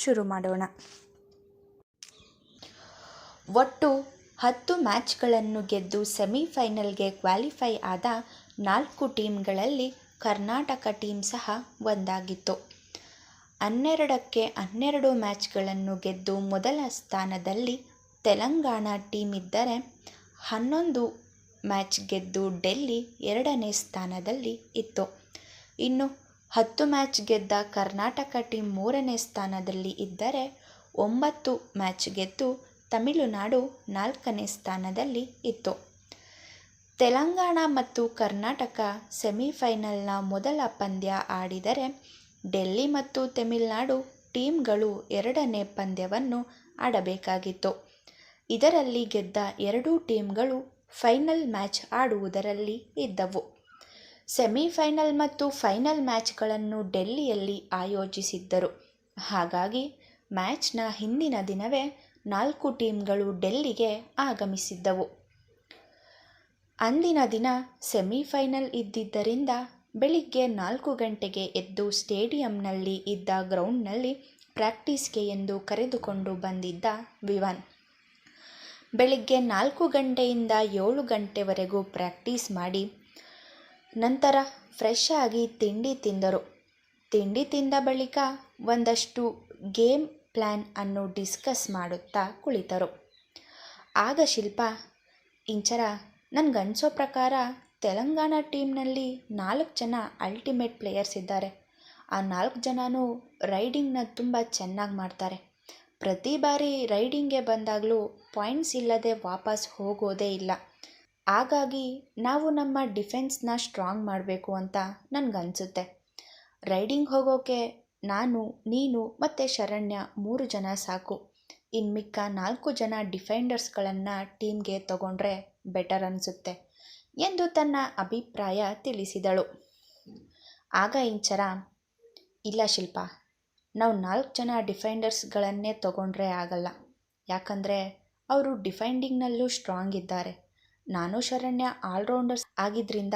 ಶುರು ಮಾಡೋಣ. ಒಟ್ಟು ಹತ್ತು ಮ್ಯಾಚ್ಗಳನ್ನು ಗೆದ್ದು ಸೆಮಿಫೈನಲ್ಗೆ ಕ್ವಾಲಿಫೈ ಆದ ನಾಲ್ಕು ಟೀಮ್ಗಳಲ್ಲಿ ಕರ್ನಾಟಕ ಟೀಮ್ ಸಹ ಒಂದಾಗಿತ್ತು. ಹನ್ನೆರಡಕ್ಕೆ ಹನ್ನೆರಡು ಮ್ಯಾಚ್ಗಳನ್ನು ಗೆದ್ದು ಮೊದಲ ಸ್ಥಾನದಲ್ಲಿ ತೆಲಂಗಾಣ ಟೀಮ್ ಇದ್ದರೆ ಹನ್ನೊಂದು ಮ್ಯಾಚ್ ಗೆದ್ದು ಡೆಲ್ಲಿ ಎರಡನೇ ಸ್ಥಾನದಲ್ಲಿ ಇತ್ತು. ಇನ್ನು ಹತ್ತು ಮ್ಯಾಚ್ ಗೆದ್ದ ಕರ್ನಾಟಕ ಟೀಮ್ ಮೂರನೇ ಸ್ಥಾನದಲ್ಲಿ ಇದ್ದರೆ ಒಂಬತ್ತು ಮ್ಯಾಚ್ ಗೆದ್ದು ತಮಿಳುನಾಡು ನಾಲ್ಕನೇ ಸ್ಥಾನದಲ್ಲಿ ಇತ್ತು. ತೆಲಂಗಾಣ ಮತ್ತು ಕರ್ನಾಟಕ ಸೆಮಿಫೈನಲ್ನ ಮೊದಲ ಪಂದ್ಯ ಆಡಿದರೆ ಡೆಲ್ಲಿ ಮತ್ತು ತಮಿಳುನಾಡು ಟೀಮ್ಗಳು ಎರಡನೇ ಪಂದ್ಯವನ್ನು ಆಡಬೇಕಾಗಿತ್ತು. ಇದರಲ್ಲಿ ಗೆದ್ದ ಎರಡೂ ಟೀಮ್ಗಳು ಫೈನಲ್ ಮ್ಯಾಚ್ ಆಡುವುದರಲ್ಲಿ ಇದ್ದವು. ಸೆಮಿಫೈನಲ್ ಮತ್ತು ಫೈನಲ್ ಮ್ಯಾಚ್ಗಳನ್ನು ಡೆಲ್ಲಿಯಲ್ಲಿ ಆಯೋಜಿಸಿದ್ದರು. ಹಾಗಾಗಿ ಮ್ಯಾಚ್ನ ಹಿಂದಿನ ದಿನವೇ ನಾಲ್ಕು ಟೀಮ್ಗಳು ಡೆಲ್ಲಿಗೆ ಆಗಮಿಸಿದ್ದವು. ಅಂದಿನ ದಿನ ಸೆಮಿಫೈನಲ್ ಇದ್ದಿದ್ದರಿಂದ ಬೆಳಿಗ್ಗೆ ನಾಲ್ಕು ಗಂಟೆಗೆ ಎದ್ದು ಸ್ಟೇಡಿಯಂನಲ್ಲಿ ಇದ್ದ ಗ್ರೌಂಡ್ನಲ್ಲಿ ಪ್ರಾಕ್ಟೀಸ್ಗೆ ಎಂದು ಕರೆದುಕೊಂಡು ಬಂದಿದ್ದ ವಿವಾನ್. ಬೆಳಿಗ್ಗೆ ನಾಲ್ಕು ಗಂಟೆಯಿಂದ ಏಳು ಗಂಟೆವರೆಗೂ ಪ್ರಾಕ್ಟೀಸ್ ಮಾಡಿ ನಂತರ ಫ್ರೆಶ್ ಆಗಿ ತಿಂಡಿ ತಿಂದರು. ತಿಂಡಿ ತಿಂದ ಬಳಿಕ ಒಂದಷ್ಟು ಗೇಮ್ ಪ್ಲ್ಯಾನ್ ಅನ್ನು ಡಿಸ್ಕಸ್ ಮಾಡುತ್ತಾ ಕುಳಿತರು. ಆಗ ಶಿಲ್ಪ, ಇಂಚರ ನನಗನ್ಸೋ ಪ್ರಕಾರ ತೆಲಂಗಾಣ ಟೀಮ್ನಲ್ಲಿ ನಾಲ್ಕು ಜನ ಅಲ್ಟಿಮೇಟ್ ಪ್ಲೇಯರ್ಸ್ ಇದ್ದಾರೆ. ಆ ನಾಲ್ಕು ಜನನೂ ರೈಡಿಂಗ್ನ ತುಂಬ ಚೆನ್ನಾಗಿ ಮಾಡ್ತಾರೆ. ಪ್ರತಿ ಬಾರಿ ರೈಡಿಂಗ್ಗೆ ಬಂದಾಗಲೂ ಪಾಯಿಂಟ್ಸ್ ಇಲ್ಲದೆ ವಾಪಸ್ ಹೋಗೋದೇ ಇಲ್ಲ. ಹಾಗಾಗಿ ನಾವು ನಮ್ಮ ಡಿಫೆನ್ಸ್ನ ಸ್ಟ್ರಾಂಗ್ ಮಾಡಬೇಕು ಅಂತ ನನಗನ್ಸುತ್ತೆ. ರೈಡಿಂಗ್ ಹೋಗೋಕೆ ನಾನು, ನೀನು ಮತ್ತು ಶರಣ್ಯ ಮೂರು ಜನ ಸಾಕು. ಇನ್ನು ಮಿಕ್ಕ ನಾಲ್ಕು ಜನ ಡಿಫೆಂಡರ್ಸ್ಗಳನ್ನು ಟೀಮ್ಗೆ ತಗೊಂಡ್ರೆ ಬೆಟರ್ ಅನಿಸುತ್ತೆ ಎಂದು ತನ್ನ ಅಭಿಪ್ರಾಯ ತಿಳಿಸಿದಳು. ಆಗ ಇಂಚರ, ಇಲ್ಲ ಶಿಲ್ಪ, ನಾವು ನಾಲ್ಕು ಜನ ಡಿಫೆಂಡರ್ಸ್ಗಳನ್ನೇ ತಗೊಂಡ್ರೆ ಆಗಲ್ಲ. ಯಾಕಂದರೆ, ಅವರು ಡಿಫೆಂಡಿಂಗ್ನಲ್ಲೂ ಸ್ಟ್ರಾಂಗ್ ಇದ್ದಾರೆ. ನಾನು ಶರಣ್ಯ ಆಲ್ರೌಂಡರ್ಸ್ ಆಗಿದ್ದರಿಂದ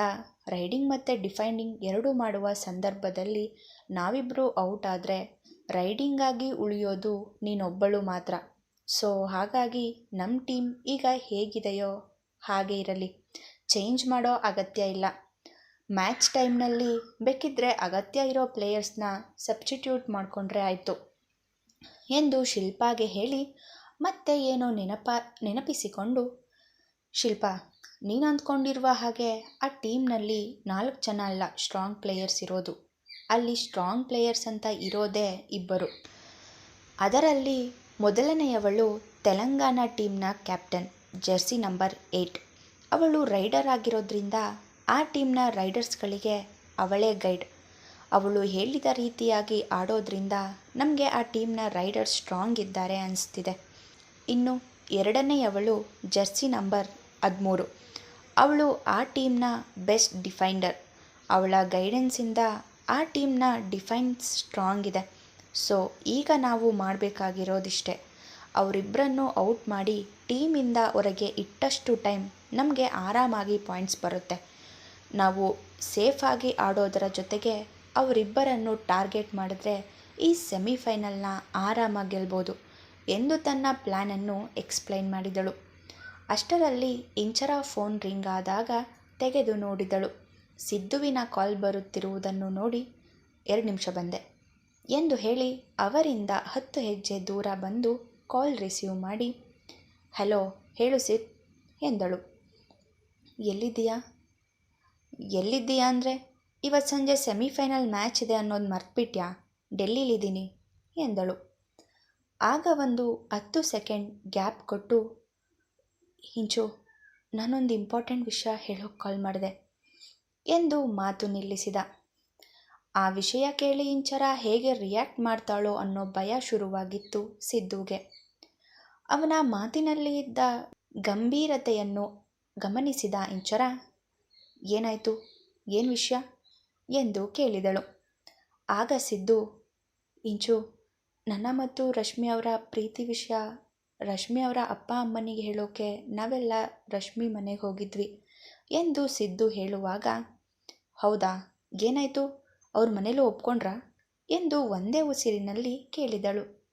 ರೈಡಿಂಗ್ ಮತ್ತು ಡಿಫೈಂಡಿಂಗ್ ಎರಡೂ ಮಾಡುವ ಸಂದರ್ಭದಲ್ಲಿ ನಾವಿಬ್ಬರು ಔಟ್ ಆದರೆ ರೈಡಿಂಗಾಗಿ ಉಳಿಯೋದು ನೀನೊಬ್ಬಳು ಮಾತ್ರ. ಸೊ, ಹಾಗಾಗಿ ನಮ್ಮ ಟೀಮ್ ಈಗ ಹೇಗಿದೆಯೋ ಹಾಗೆ ಇರಲಿ. ಚೇಂಜ್ ಮಾಡೋ ಅಗತ್ಯ ಇಲ್ಲ. ಮ್ಯಾಚ್ ಟೈಮ್ನಲ್ಲಿ ಬೇಕಿದ್ದರೆ ಅಗತ್ಯ ಇರೋ ಪ್ಲೇಯರ್ಸ್ನ ಸಬ್ಸ್ಟಿಟ್ಯೂಟ್ ಮಾಡಿಕೊಂಡ್ರೆ ಆಯಿತು. ಎಂದು ಶಿಲ್ಪಾಗೆ ಹೇಳಿ ಮತ್ತೆ ಏನೋ ನೆನಪ ನೆನಪಿಸಿಕೊಂಡು ಶಿಲ್ಪ, ನೀನು ಅಂದ್ಕೊಂಡಿರುವ ಹಾಗೆ ಆ ಟೀಮ್ನಲ್ಲಿ ನಾಲ್ಕು ಜನ ಅಲ್ಲ ಸ್ಟ್ರಾಂಗ್ ಪ್ಲೇಯರ್ಸ್ ಇರೋದು. ಅಲ್ಲಿ ಸ್ಟ್ರಾಂಗ್ ಪ್ಲೇಯರ್ಸ್ ಅಂತ ಇರೋದೇ ಇಬ್ಬರು. ಅದರಲ್ಲಿ ಮೊದಲನೆಯವಳು ತೆಲಂಗಾಣ ಟೀಮ್ನ ಕ್ಯಾಪ್ಟನ್ ಜೆರ್ಸಿ ನಂಬರ್ ಏಯ್ಟ್ ಅವಳು ರೈಡರ್ ಆಗಿರೋದ್ರಿಂದ ಆ ಟೀಮ್ನ ರೈಡರ್ಸ್ಗಳಿಗೆ ಅವಳೇ ಗೈಡ್ ಅವಳು ಹೇಳಿದ ರೀತಿಯಾಗಿ ಆಡೋದ್ರಿಂದ ನಮಗೆ ಆ ಟೀಮ್ನ ರೈಡರ್ಸ್ ಸ್ಟ್ರಾಂಗ್ ಇದ್ದಾರೆ ಅನಿಸ್ತಿದೆ. ಇನ್ನು ಎರಡನೆಯವಳು ಜೆರ್ಸಿ ನಂಬರ್ ಹದಿಮೂರು. ಅವಳು ಆ ಟೀಮ್ನ ಬೆಸ್ಟ್ ಡಿಫೈಂಡರ್. ಅವಳ ಗೈಡೆನ್ಸಿಂದ ಆ ಟೀಮ್ನ ಡಿಫೆನ್ಸ್ ಸ್ಟ್ರಾಂಗ್ ಇದೆ. ಸೊ, ಈಗ ನಾವು ಮಾಡಬೇಕಾಗಿರೋದಿಷ್ಟೇ. ಅವರಿಬ್ಬರನ್ನು ಔಟ್ ಮಾಡಿ ಟೀಮಿಂದ ಹೊರಗೆ ಇಟ್ಟಷ್ಟು ಟೈಮ್ ನಮಗೆ ಆರಾಮಾಗಿ ಪಾಯಿಂಟ್ಸ್ ಬರುತ್ತೆ. ನಾವು ಸೇಫಾಗಿ ಆಡೋದರ ಜೊತೆಗೆ ಅವರಿಬ್ಬರನ್ನು ಟಾರ್ಗೆಟ್ ಮಾಡಿದ್ರೆ ಈ ಸೆಮಿಫೈನಲ್ನ ಆರಾಮಾಗಿ ಗೆಲ್ಬೋದು ಎಂದು ತನ್ನ ಪ್ಲ್ಯಾನನ್ನು ಎಕ್ಸ್ಪ್ಲೈನ್ ಮಾಡಿದಳು. ಅಷ್ಟರಲ್ಲಿ ಇಂಚರ ಫೋನ್ ರಿಂಗ್ ಆದಾಗ ತೆಗೆದು ನೋಡಿದಳು. ಸಿದ್ದುವಿನ ಕಾಲ್ ಬರುತ್ತಿರುವುದನ್ನು ನೋಡಿ ಎರಡು ನಿಮಿಷ ಬಂದೆ. ಎಂದು ಹೇಳಿ ಅವರಿಂದ ಹತ್ತು ಹೆಜ್ಜೆ ದೂರ ಬಂದು ಕಾಲ್ ರಿಸೀವ್ ಮಾಡಿ, ಹಲೋ, ಹೇಳು ಸಿದ್, ಎಂದಳು. ಎಲ್ಲಿದ್ದೀಯಾ? ಎಲ್ಲಿದ್ದೀಯಾ ಅಂದರೆ, ಇವತ್ತು ಸಂಜೆ ಸೆಮಿಫೈನಲ್ ಮ್ಯಾಚ್ ಇದೆ ಅನ್ನೋದು ಮರ್ತ್ಬಿಟ್ಯಾ? ಡೆಲ್ಲಿಲಿದ್ದೀನಿ, ಎಂದಳು. ಆಗ ಒಂದು ಹತ್ತು ಸೆಕೆಂಡ್ ಗ್ಯಾಪ್ ಕೊಟ್ಟು ಹಿಂಚು, ನಾನೊಂದು ಇಂಪಾರ್ಟೆಂಟ್ ವಿಷಯ ಹೇಳೋಕೆ ಕಾಲ್ ಮಾಡಿದೆ ಎಂದು ಮಾತು ನಿಲ್ಲಿಸಿದ. ಆ ವಿಷಯ ಕೇಳಿ ಇಂಚರ ಹೇಗೆ ರಿಯಾಕ್ಟ್ ಮಾಡ್ತಾಳೋ ಅನ್ನೋ ಭಯ ಶುರುವಾಗಿತ್ತು ಸಿದ್ದುಗೆ. ಅವನ ಮಾತಿನಲ್ಲಿ ಇದ್ದ ಗಂಭೀರತೆಯನ್ನು ಗಮನಿಸಿದ ಇಂಚರ, ಏನಾಯಿತು? ಏನು ವಿಷಯ? ಎಂದು ಕೇಳಿದಳು. ಆಗ ಸಿದ್ದು, ಇಂಚು, ನನ್ನ ಮತ್ತು ರಶ್ಮಿ ಅವರ ಪ್ರೀತಿ ವಿಷಯ ರಶ್ಮಿ ಅವರ ಅಪ್ಪ ಅಮ್ಮನಿಗೆ ಹೇಳೋಕೆ ನಾವೆಲ್ಲ ರಶ್ಮಿ ಮನೆಗೆ ಹೋಗಿದ್ವಿ ಎಂದು ಸಿದ್ದು ಹೇಳುವಾಗ, ಹೌದಾ, ಏನಾಯಿತು? ಅವ್ರ ಮನೇಲೂ ಒಪ್ಕೊಂಡ್ರಾ? ಎಂದು ಒಂದೇ ಉಸಿರಿನಲ್ಲಿ ಕೇಳಿದಳು.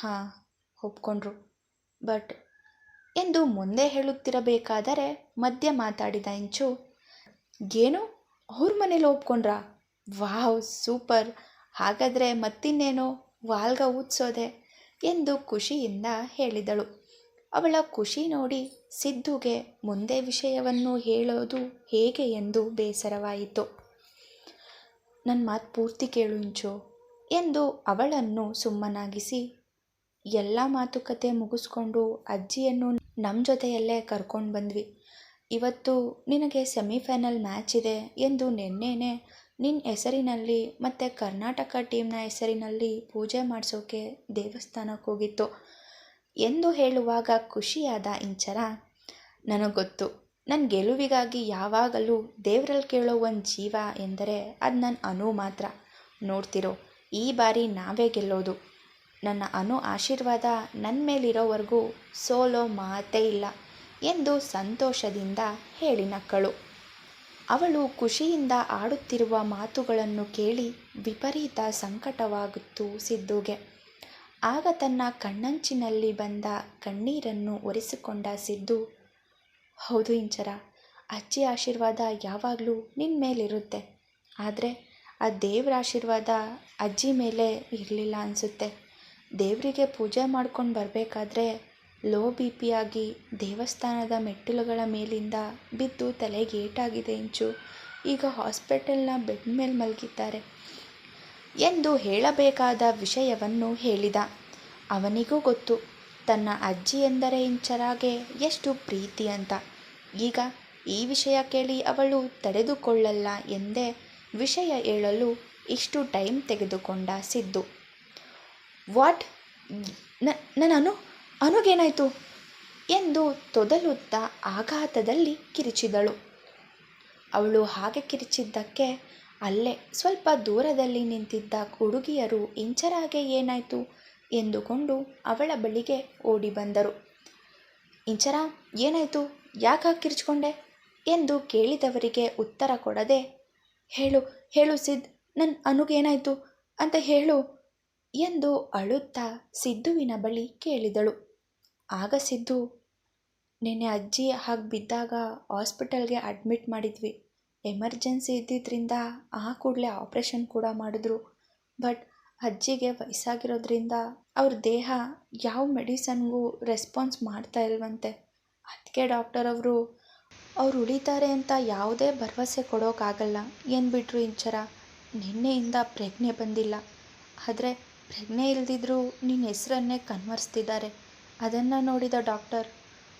ಹಾಂ, ಒಪ್ಕೊಂಡ್ರು. ಬಟ್ ಎಂದು ಮುಂದೆ ಹೇಳುತ್ತಿರಬೇಕಾದರೆ ಮಧ್ಯ ಮಾತಾಡಿದ ಇಂಚು, ಏನು? ಅವ್ರ ಮನೇಲಿ ಒಪ್ಕೊಂಡ್ರಾ? Wow, super. ಹಾಗಾದರೆ ಮತ್ತಿನ್ನೇನೋ? ವಾಲ್ಗ ಊದ್ಸೋದೆ. ಎಂದು ಖುಷಿಯಿಂದ ಹೇಳಿದಳು. ಅವಳ ಖುಷಿ ನೋಡಿ ಸಿದ್ದುಗೆ ಮುಂದೆ ವಿಷಯವನ್ನು ಹೇಳೋದು ಹೇಗೆ ಎಂದು ಬೇಸರವಾಯಿತು. ನನ್ನ ಮಾತು ಪೂರ್ತಿ ಕೇಳುಂಚು ಎಂದು ಅವಳನ್ನು ಸುಮ್ಮನಾಗಿಸಿ ಎಲ್ಲ ಮಾತುಕತೆ ಮುಗಿಸ್ಕೊಂಡು ಅಜ್ಜಿಯನ್ನು ನಮ್ಮ ಜೊತೆಯಲ್ಲೇ ಕರ್ಕೊಂಡು ಬಂದ್ವಿ. ಇವತ್ತು ನಿನಗೆ ಸೆಮಿಫೈನಲ್ ಮ್ಯಾಚ್ ಇದೆ ಎಂದು ನಿನ್ನೆನೆ ನಿನ್ನ ಹೆಸರಿನಲ್ಲಿ ಮತ್ತು ಕರ್ನಾಟಕ ಟೀಮ್ನ ಹೆಸರಿನಲ್ಲಿ ಪೂಜೆ ಮಾಡಿಸೋಕೆ ದೇವಸ್ಥಾನಕ್ಕೆ ಹೋಗಿತ್ತು. ಎಂದು ಹೇಳುವಾಗ ಖುಷಿಯಾದ ಇಂಚರ ನನಗೊತ್ತು ಗೊತ್ತು. ನನ್ನ ಗೆಲುವಿಗಾಗಿ ಯಾವಾಗಲೂ ದೇವರಲ್ಲಿ ಕೇಳೋ ಒಂದು ಜೀವ ಎಂದರೆ ಅದು ನನ್ನ ಅನು ಮಾತ್ರ. ನೋಡ್ತಿರೋ, ಈ ಬಾರಿ ನಾವೇ ಗೆಲ್ಲೋದು. ನನ್ನ ಅನು ಆಶೀರ್ವಾದ ನನ್ನ ಮೇಲಿರೋವರೆಗೂ ಸೋಲೋ ಮಾತೇ ಇಲ್ಲ ಎಂದು ಸಂತೋಷದಿಂದ ಹೇಳಿ ನಕ್ಕಳು ಅವಳು ಖುಷಿಯಿಂದ ಆಡುತ್ತಿರುವ ಮಾತುಗಳನ್ನು ಕೇಳಿ ವಿಪರೀತ ಸಂಕಟವಾಗುತ್ತು ಸಿದ್ದುಗೆ. ಆಗ ತನ್ನ ಕಣ್ಣಂಚಿನಲ್ಲಿ ಬಂದ ಕಣ್ಣೀರನ್ನು ಒರೆಸಿಕೊಂಡ ಸಿದ್ದು, ಹೌದು ಇಂಚರ, ಅಜ್ಜಿ ಆಶೀರ್ವಾದ ಯಾವಾಗಲೂ ನಿನ್ನ ಮೇಲಿರುತ್ತೆ. ಆದರೆ ಆ ದೇವರ ಆಶೀರ್ವಾದ ಅಜ್ಜಿ ಮೇಲೆ ಇರಲಿಲ್ಲ ಅನಿಸುತ್ತೆ. ದೇವರಿಗೆ ಪೂಜೆ ಮಾಡ್ಕೊಂಡು ಬರಬೇಕಾದ್ರೆ ಲೋ ಬಿ ಪಿಯಾಗಿ ದೇವಸ್ಥಾನದ ಮೆಟ್ಟಿಲುಗಳ ಮೇಲಿಂದ ಬಿದ್ದು ತಲೆಗೆ ಏಟಾಗಿದೆ ಇಂಚು. ಈಗ ಹಾಸ್ಪಿಟಲ್ನ ಬೆಡ್ ಮೇಲೆ ಮಲಗಿದ್ದಾರೆ ಎಂದು ಹೇಳಬೇಕಾದ ವಿಷಯವನ್ನು ಹೇಳಿದ. ಅವನಿಗೂ ಗೊತ್ತು, ತನ್ನ ಅಜ್ಜಿ ಎಂದರೆ ಇಂಚರಾಗೆ ಎಷ್ಟು ಪ್ರೀತಿ ಅಂತ. ಈಗ ಈ ವಿಷಯ ಕೇಳಿ ಅವಳು ತಡೆದುಕೊಳ್ಳಲ್ಲ ಎಂದೇ ವಿಷಯ ಹೇಳಲು ಇಷ್ಟು ಟೈಮ್ ತೆಗೆದುಕೊಂಡ ಸಿದ್ದು. ವಾಟ್? ನನ್ನ ಅನು ಅನುಗೇನಾಯಿತು? ಎಂದು ತೊದಲುತ್ತಾ ಆಘಾತದಲ್ಲಿ ಕಿರಿಚಿದಳು. ಅವಳು ಹಾಗೆ ಕಿರಿಚಿದ್ದಕ್ಕೆ ಅಲ್ಲೇ ಸ್ವಲ್ಪ ದೂರದಲ್ಲಿ ನಿಂತಿದ್ದ ಹುಡುಗಿಯರು ಇಂಚರಾಗೆ ಏನಾಯಿತು? ಎಂದುಕೊಂಡು ಅವಳ ಬಳಿಗೆ ಓಡಿ ಬಂದರು. ಇಂಚರ, ಏನಾಯಿತು? ಯಾಕೆ ಕಿರಿಚಿಕೊಂಡೆ? ಎಂದು ಕೇಳಿದವರಿಗೆ ಉತ್ತರ ಕೊಡದೆ, ಹೇಳು ಹೇಳು ಸಿದ್ ನನ್ನ ಅನುಗೇನಾಯಿತು ಅಂತ ಹೇಳು ಎಂದು ಅಳುತ್ತಾ ಸಿದ್ದುವಿನ ಬಳಿ ಕೇಳಿದಳು. ಆಗ ಸಿದ್ದು, ನಿನ್ನೆ ಅಜ್ಜಿ ಹಾಗೆ ಬಿದ್ದಾಗ ಹಾಸ್ಪಿಟಲ್ಗೆ ಅಡ್ಮಿಟ್ ಮಾಡಿದ್ವಿ. ಎಮರ್ಜೆನ್ಸಿ ಇದ್ದಿದ್ದರಿಂದ ಆ ಕೂಡಲೇ ಆಪ್ರೇಷನ್ ಕೂಡ ಮಾಡಿದ್ರು. ಬಟ್ ಅಜ್ಜಿಗೆ ವಯಸ್ಸಾಗಿರೋದ್ರಿಂದ ಅವ್ರ ದೇಹ ಯಾವ ಮೆಡಿಸನ್ಗೂ ರೆಸ್ಪಾನ್ಸ್ ಮಾಡ್ತಾ ಇಲ್ವಂತೆ. ಅದಕ್ಕೆ ಡಾಕ್ಟರ್ ಅವರು, ಅವ್ರು ಉಳಿತಾರೆ ಅಂತ ಯಾವುದೇ ಭರವಸೆ ಕೊಡೋಕ್ಕಾಗಲ್ಲ ಬಿಟ್ರು ಇಂಚರ? ನಿನ್ನೆಯಿಂದ ಪ್ರಜ್ಞೆ ಬಂದಿಲ್ಲ. ಆದರೆ ಪ್ರಜ್ಞೆ ಇಲ್ದಿದ್ರು ನಿನ್ನ ಹೆಸರನ್ನೇ ಕನ್ವರ್ಸ್ತಿದ್ದಾರೆ ಅದನ್ನು ನೋಡಿದ ಡಾಕ್ಟರ್,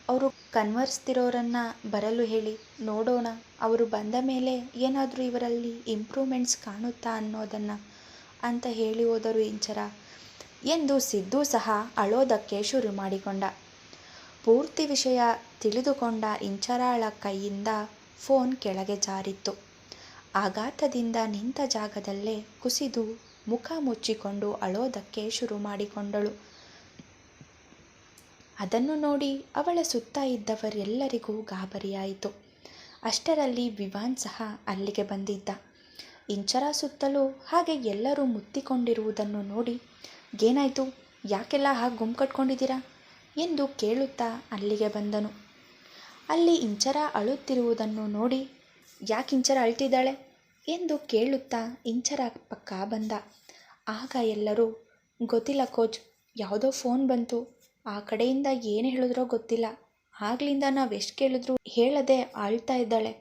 ಅವರು ಕನ್ವರ್ಸ್ತಿರೋರನ್ನು ಬರಲು ಹೇಳಿ, ನೋಡೋಣ, ಅವರು ಬಂದ ಮೇಲೆ ಏನಾದರೂ ಇವರಲ್ಲಿ ಇಂಪ್ರೂವ್ಮೆಂಟ್ಸ್ ಕಾಣುತ್ತಾ ಅನ್ನೋದನ್ನು ಅಂತ ಹೇಳಿ ಹೋದರು ಇಂಚರ. ಎಂದು ಸಿದ್ದು ಸಹ ಅಳೋದಕ್ಕೆ ಶುರು ಮಾಡಿಕೊಂಡ. ಪೂರ್ತಿ ವಿಷಯ ತಿಳಿದುಕೊಂಡ ಇಂಚರಾಳ ಕೈಯಿಂದ ಫೋನ್ ಕೆಳಗೆ ಜಾರಿತ್ತು. ಆಘಾತದಿಂದ ನಿಂತ ಜಾಗದಲ್ಲೇ ಕುಸಿದು ಮುಖ ಮುಚ್ಚಿಕೊಂಡು ಅಳೋದಕ್ಕೆ ಶುರು ಮಾಡಿಕೊಂಡಳು. ಅದನ್ನು ನೋಡಿ ಅವಳ ಸುತ್ತ ಇದ್ದವರೆಲ್ಲರಿಗೂ ಗಾಬರಿಯಾಯಿತು. ಅಷ್ಟರಲ್ಲಿ ವಿವಾನ್ ಸಹ ಅಲ್ಲಿಗೆ ಬಂದಿದ್ದ. ಇಂಚರ ಸುತ್ತಲೂ ಹಾಗೆ ಎಲ್ಲರೂ ಮುತ್ತಿಕೊಂಡಿರುವುದನ್ನು ನೋಡಿ, ಏನಾಯಿತು? ಯಾಕೆಲ್ಲ ಹಾಗೆ ಗುಂಪು ಕಟ್ಕೊಂಡಿದ್ದೀರಾ? ಎಂದು ಕೇಳುತ್ತಾ ಅಲ್ಲಿಗೆ ಬಂದನು. ಅಲ್ಲಿ ಇಂಚರ ಅಳುತ್ತಿರುವುದನ್ನು ನೋಡಿ, ಯಾಕೆ ಇಂಚರ ಅಳ್ತಿದ್ದಾಳೆ? ಎಂದು ಕೇಳುತ್ತಾ ಇಂಚರ ಪಕ್ಕ ಬಂದ. ಆಗ ಎಲ್ಲರೂ, ಗೊತ್ತಿಲ್ಲ ಕೋಚ್, ಯಾವುದೋ ಫೋನ್ ಬಂತು. ಆ ಕಡೆಯಿಂದ ಏನು ಹೇಳಿದ್ರೋ ಗೊತ್ತಿಲ್ಲ. ಆಗ್ಲಿಂದ ನಾವು ಎಷ್ಟು ಕೇಳಿದ್ರು ಹೇಳದೆ ಆಳ್ತಾ ಇದ್ದಾಳೆ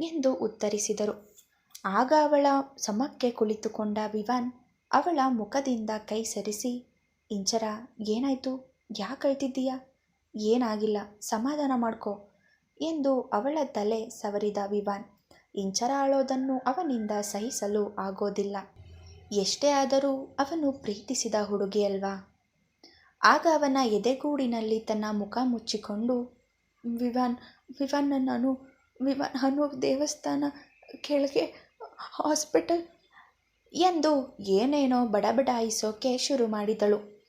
ಎಂದು ಉತ್ತರಿಸಿದರು. ಆಗ ಅವಳ ಸಮಕ್ಕೆ ಕುಳಿತುಕೊಂಡ ವಿವಾನ್ ಅವಳ ಮುಖದಿಂದ ಕೈ ಸರಿಸಿ, ಇಂಚರ, ಏನಾಯಿತು? ಯಾಕೆ ಅಳ್ತಿದ್ದೀಯಾ? ಏನಾಗಿಲ್ಲ, ಸಮಾಧಾನ ಮಾಡ್ಕೋ ಎಂದು ಅವಳ ತಲೆ ಸವರಿದ ವಿವಾನ್. ಇಂಚರ ಆಳೋದನ್ನು ಅವನಿಂದ ಸಹಿಸಲು ಆಗೋದಿಲ್ಲ. ಎಷ್ಟೇ ಆದರೂ ಅವನು ಪ್ರೀತಿಸಿದ ಹುಡುಗಿಯಲ್ವಾ ಆಗ ಅವನ ಎದೆಗೂಡಿನಲ್ಲಿ ತನ್ನ ಮುಖ ಮುಚ್ಚಿಕೊಂಡು, ವಿವಾನ್ ವಿವಾನ್ ನಾನು ವಿವಾನ್ ಅನ್ನೋ ದೇವಸ್ಥಾನ ಕೆಳಗೆ ಹಾಸ್ಪಿಟಲ್ ಎಂದು ಏನೇನೋ ಬಡಬಡಾಯಿಸೋಕೆ ಶುರು ಮಾಡಿದಳು.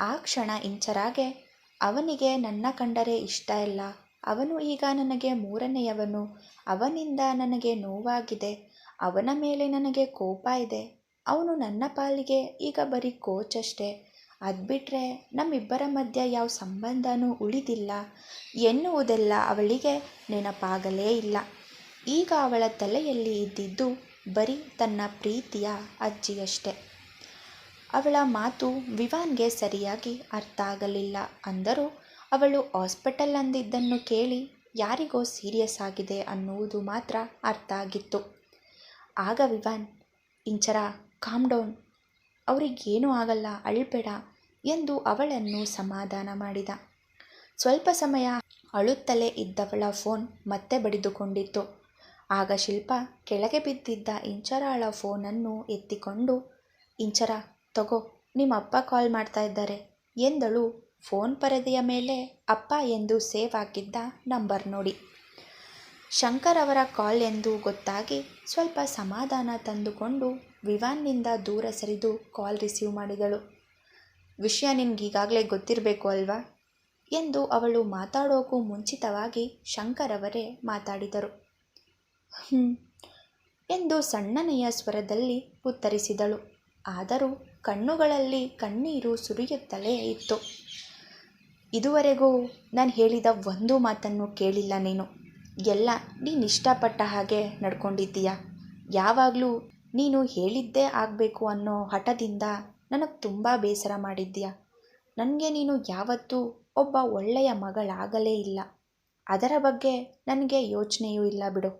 ಆ ಕ್ಷಣ ಇಂಚರಾಗೆ, ಅವನಿಗೆ ನನ್ನ ಕಂಡರೆ ಇಷ್ಟ ಇಲ್ಲ. ಅವನು ಈಗ ನನಗೆ ಮೂರನೆಯವನು. ಅವನಿಂದ ನನಗೆ ನೋವಾಗಿದೆ. ಅವನ ಮೇಲೆ ನನಗೆ ಕೋಪ ಇದೆ. ಅವನು ನನ್ನ ಪಾಲಿಗೆ ಈಗ ಬರೀ ಕೋಚ್ ಅಷ್ಟೇ. ಅದು ಬಿಟ್ಟರೆ ನಮ್ಮಿಬ್ಬರ ಮಧ್ಯ ಯಾವ ಸಂಬಂಧನೂ ಉಳಿದಿಲ್ಲ. ಎನ್ನುವುದೆಲ್ಲ ಅವಳಿಗೆ ನೆನಪಾಗಲೇ ಇಲ್ಲ. ಈಗ ಅವಳ ತಲೆಯಲ್ಲಿ ಇದ್ದಿದ್ದು ಬರೀ ತನ್ನ ಪ್ರೀತಿಯ ಅಜ್ಜಿಯಷ್ಟೆ. ಅವಳ ಮಾತು ವಿವಾನ್ಗೆ ಸರಿಯಾಗಿ ಅರ್ಥ ಆಗಲಿಲ್ಲ ಅಂದರೂ ಅವಳು ಹಾಸ್ಪಿಟಲ್ ಅಂದಿದ್ದನ್ನು ಕೇಳಿ ಯಾರಿಗೋ ಸೀರಿಯಸ್ ಆಗಿದೆ ಅನ್ನುವುದು ಮಾತ್ರ ಅರ್ಥ ಆಗಿತ್ತು. ಆಗ ವಿವಾನ್, ಇಂಚರ ಕಾಮ್ ಡೌನ್ ಅವರಿಗೇನೂ ಆಗಲ್ಲ, ಅಳ್ಬೇಡ ಎಂದು ಅವಳನ್ನು ಸಮಾಧಾನ ಮಾಡಿದ. ಸ್ವಲ್ಪ ಸಮಯ ಅಳುತ್ತಲೇ ಇದ್ದವಳ ಫೋನ್ ಮತ್ತೆ ಬಡಿದುಕೊಂಡಿತ್ತು. ಆಗ ಶಿಲ್ಪ ಕೆಳಗೆ ಬಿದ್ದಿದ್ದ ಇಂಚರಾಳ ಫೋನನ್ನು ಎತ್ತಿಕೊಂಡು, ಇಂಚರ, ತಗೋ ನಿಮ್ಮ ಅಪ್ಪ ಕಾಲ್ ಮಾಡ್ತಾ ಇದ್ದಾರೆ ಎಂದಳು ಫೋನ್ ಪರದೆಯ ಮೇಲೆ ಅಪ್ಪ ಎಂದು ಸೇವ್ ಆಗಿದ್ದ ನಂಬರ್ ನೋಡಿ. ಶಂಕರ್ ಅವರ ಕಾಲ್ ಎಂದು ಗೊತ್ತಾಗಿ ಸ್ವಲ್ಪ ಸಮಾಧಾನ ತಂದುಕೊಂಡು ವಿವಾನ್ನಿಂದ ದೂರ ಸರಿದು ಕಾಲ್ ರಿಸೀವ್ ಮಾಡಿದಳು. ವಿಷಯ ನಿನಗೀಗಾಗಲೇ ಗೊತ್ತಿರಬೇಕು ಅಲ್ವಾ? ಎಂದು ಅವಳು ಮಾತಾಡೋಕ್ಕೂ ಮುಂಚಿತವಾಗಿ ಶಂಕರ್ ಅವರೇ ಮಾತಾಡಿದರು. ಎಂದು ಸಣ್ಣನೆಯ ಸ್ವರದಲ್ಲಿ ಉತ್ತರಿಸಿದಳು. ಆದರೂ ಕಣ್ಣುಗಳಲ್ಲಿ ಕಣ್ಣೀರು ಸುರಿಯುತ್ತಲೇ ಇತ್ತು. ಇದುವರೆಗೂ ನಾನು ಹೇಳಿದ ಒಂದು ಮಾತನ್ನು ಕೇಳಿಲ್ಲ ನೀನು. ಎಲ್ಲ ನೀನು ಇಷ್ಟಪಟ್ಟ ಹಾಗೆ ನಡ್ಕೊಂಡಿದ್ದೀಯ? ಯಾವಾಗಲೂ ನೀನು ಹೇಳಿದ್ದೇ ಆಗಬೇಕು ಅನ್ನೋ ಹಠದಿಂದ ನನಗೆ ತುಂಬ ಬೇಸರ ಮಾಡಿದ್ದೀಯ ನನಗೆ ನೀನು ಯಾವತ್ತೂ ಒಬ್ಬ ಒಳ್ಳೆಯ ಮಗಳಾಗಲೇ ಇಲ್ಲ. ಅದರ ಬಗ್ಗೆ ನನಗೆ ಯೋಚನೆಯೂ ಇಲ್ಲ ಬಿಡು.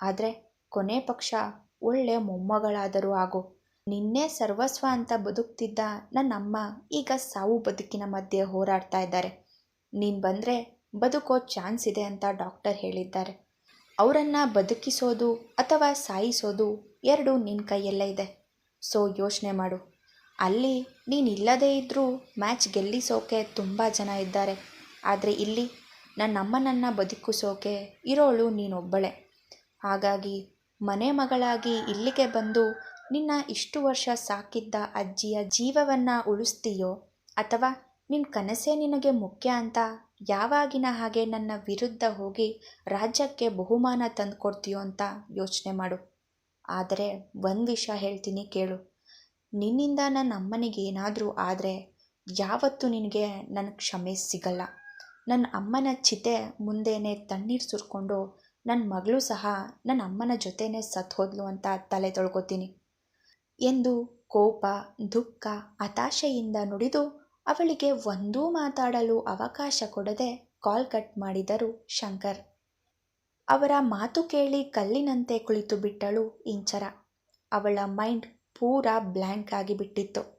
ಆದರೆ ಕೊನೆ ಪಕ್ಷ ಒಳ್ಳೆ ಮೊಮ್ಮಗಳಾದರೂ ಆಗು. ನಿನ್ನೆ ಸರ್ವಸ್ವ ಅಂತ ಬದುಕ್ತಿದ್ದ ನನ್ನಮ್ಮ ಈಗ ಸಾವು ಬದುಕಿನ ಮಧ್ಯೆ ಹೋರಾಡ್ತಾ ಇದ್ದಾರೆ. ನೀನು ಬಂದರೆ ಬದುಕೋ ಚಾನ್ಸ್ ಇದೆ ಅಂತ ಡಾಕ್ಟರ್ ಹೇಳಿದ್ದಾರೆ. ಅವರನ್ನು ಬದುಕಿಸೋದು ಅಥವಾ ಸಾಯಿಸೋದು ಎರಡು ನಿನ್ನ ಕೈಯಲ್ಲೇ ಇದೆ. ಸೊ, ಯೋಚನೆ ಮಾಡು. ಅಲ್ಲಿ ನೀನು ಇಲ್ಲದೇ ಇದ್ದರೂ ಮ್ಯಾಚ್ ಗೆಲ್ಲಿಸೋಕೆ ತುಂಬ ಜನ ಇದ್ದಾರೆ. ಆದರೆ ಇಲ್ಲಿ ನನ್ನ ಅಮ್ಮನನ್ನು ಬದುಕಿಸೋಕೆ ಇರೋಳು ನೀನೊಬ್ಬಳೆ. ಹಾಗಾಗಿ ಮನೆ ಮಗಳಾಗಿ ಇಲ್ಲಿಗೆ ಬಂದು ನಿನ್ನ ಇಷ್ಟು ವರ್ಷ ಸಾಕಿದ್ದ ಅಜ್ಜಿಯ ಜೀವವನ್ನು ಉಳಿಸ್ತೀಯೋ? ಅಥವಾ ನಿನ್ನ ಕನಸೇ ನಿನಗೆ ಮುಖ್ಯ ಅಂತ ಯಾವಾಗಿನ ಹಾಗೆ ನನ್ನ ವಿರುದ್ಧ ಹೋಗಿ ರಾಜ್ಯಕ್ಕೆ ಬಹುಮಾನ ತಂದುಕೊಡ್ತೀಯೋ ಅಂತ ಯೋಚನೆ ಮಾಡು. ಆದರೆ ಒಂದು ವಿಷಯ ಹೇಳ್ತೀನಿ ಕೇಳು. ನಿನ್ನಿಂದ ನನ್ನ ಅಮ್ಮನಿಗೆ ಏನಾದರೂ ಆದರೆ ಯಾವತ್ತೂ ನಿನಗೆ ನನ್ನ ಕ್ಷಮೆ ಸಿಗಲ್ಲ. ನನ್ನ ಅಮ್ಮನ ಚಿತೆ ಮುಂದೆನೇ ತಣ್ಣೀರು ಸುರ್ಕೊಂಡು ನನ್ನ ಮಗಳು ಸಹ ನನ್ನ ಅಮ್ಮನ ಜೊತೆನೇ ಸತ್ತು ಹೋದ್ಲು ಅಂತ ತಲೆ ತೊಳ್ಕೊತೀನಿ. ಎಂದು ಕೋಪ, ದುಃಖ, ಹತಾಶೆಯಿಂದ ನುಡಿದು ಅವಳಿಗೆ ಒಂದೂ ಮಾತಾಡಲು ಅವಕಾಶ ಕೊಡದೆ ಕಾಲ್ ಕಟ್ ಮಾಡಿದರು ಶಂಕರ್. ಅವರ ಮಾತು ಕೇಳಿ ಕಲ್ಲಿನಂತೆ ಕುಳಿತು ಬಿಟ್ಟಳು ಇಂಚರ. ಅವಳ ಮೈಂಡ್ ಪೂರಾ ಬ್ಲ್ಯಾಂಕ್ ಆಗಿಬಿಟ್ಟಿತ್ತು.